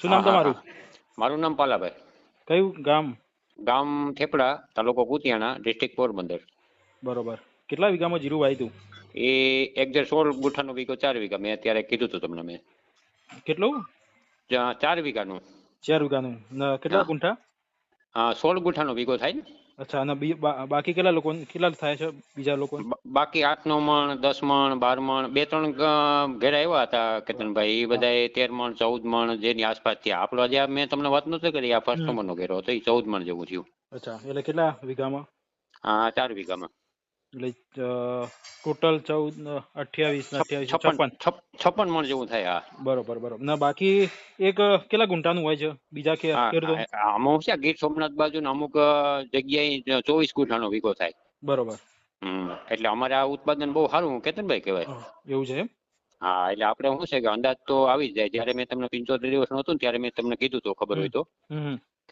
શું નામ તમારું? મારું નામ પાલાભાઈ. કયું ગામ? ગામ થેપડા તાલુકો કુતિયાણા ડિસ્ટ્રિક્ટ પોરબંદર. બરોબર. કેટલા વીઘામાં જીરું વાવ્યું તું એ એક જે સોળ ગુઠાનો વીઘો ચાર વીઘા. મેં અત્યારે કીધું હતું તમને મેં. કેટલું? ચાર વીઘાનું. ચાર વીઘાનું. ને કેટલા. ગુંઠા? હા સોળ ગુઠાનો વીઘો થાય ને. અચ્છા અને બાકી કેટલા લોકો કેટલા થાય છે બીજા લોકો? બાકી આઠ નવ મણ દસ મણ બાર મણ બે ત્રણ ઘેર આવ્યા હતા કેતનભાઈ. એ બધા તેર મણ ચૌદ મણ જેની આસપાસ થયા. આપણો જે મેં તમને વાત નહોતી કરી આ ફર્સ્ટ નંબર નો ઘેરો હતો એ ચૌદ મણ જેવું થયું. અચ્છા એટલે કેટલા વીઘામાં? હા ચાર વીઘામાં. એટલે ટોટલ ચૌદ અઠ્યાવીસ છપ્પન. છપ્પન મણ જેવું થાય હા. બરોબર બરોબર. ને બાકી એક કેટલા ગુંટાનું હોય છે? બીજા કે આમાં છે ગીર સોમનાથ બાજુ અમુક જગ્યાએ ચોવીસ ગુંઠાનો વીઘો થાય. બરોબર. એટલે અમારે આ ઉત્પાદન બહુ સારું કેતનભાઈ કહેવાય. એવું છે હા એટલે આપણે શું છે કે અંદાજ તો આવી જ જાય. જ્યારે મેં તમને પંચોતેર દિવસ નહોતું ત્યારે મેં તમને કીધું તો ખબર હોય તો.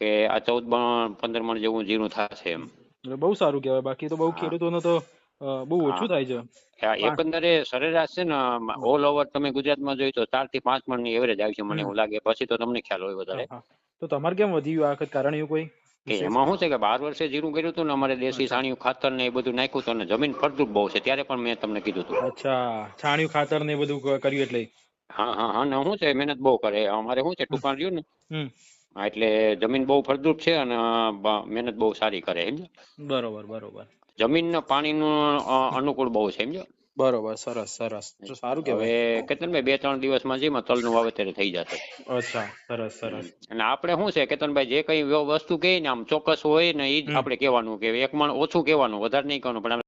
કે આ ચૌદ મણ પંદર મણ જેવું જીરું થશે એમ. એટલે બહુ સારું કહેવાય. બાકી તો બહુ ખેડૂતોનો તો બહુ ઓછું થાય છે. એકંદરે સરેરાશ છે ને ઓલ ઓવર તમે ગુજરાતમાં જોઈ તો ચારથી પાંચ મણની એવરેજ છે મને એવું લાગે. પછી તો તમને ખ્યાલ હોય વધારે. તો તમારે કેમ વધ્યું આ વખત કારણ એવું કોઈ એમાં શું છે કે બાર વર્ષે જીરું કર્યું હતું ને અમારે દેશી છાણિયું ખાતર ને એ બધું નાખ્યું હતું ને જમીન ફળદ્રુપ બહુ છે. ત્યારે પણ મેં તમને કીધું હતું. અચ્છા. છાણિયું ખાતર ને એ બધું કર્યું એટલે? હા હા હા. ને શું છે? મહેનત બહુ કરે. અમારે શું છે? ટુકાણ રહ્યું ને. હા, એટલે જમીન બહુ ફળદ્રુપ છે અને મહેનત બહુ સારી કરે સમજો? બરોબર બરોબર. જમીન પાણીનું અનુકૂળ બહુ છે સમજો? બરોબર સરસ સરસ. સારું કહેવાય. હવે કેતનભાઈ બે ત્રણ દિવસમાં જેમાં તલનું વાવેતર થઈ જશે. અચ્છા સરસ સરસ. અને આપણે શું છે કેતનભાઈ જે કઈ વસ્તુ કહીએ ને આમ ચોક્કસ હોય ને એ જ. આપણે કહેવાનું કે એક મણ ઓછું કહેવાનું વધારે નહીં કહેવાનું પણ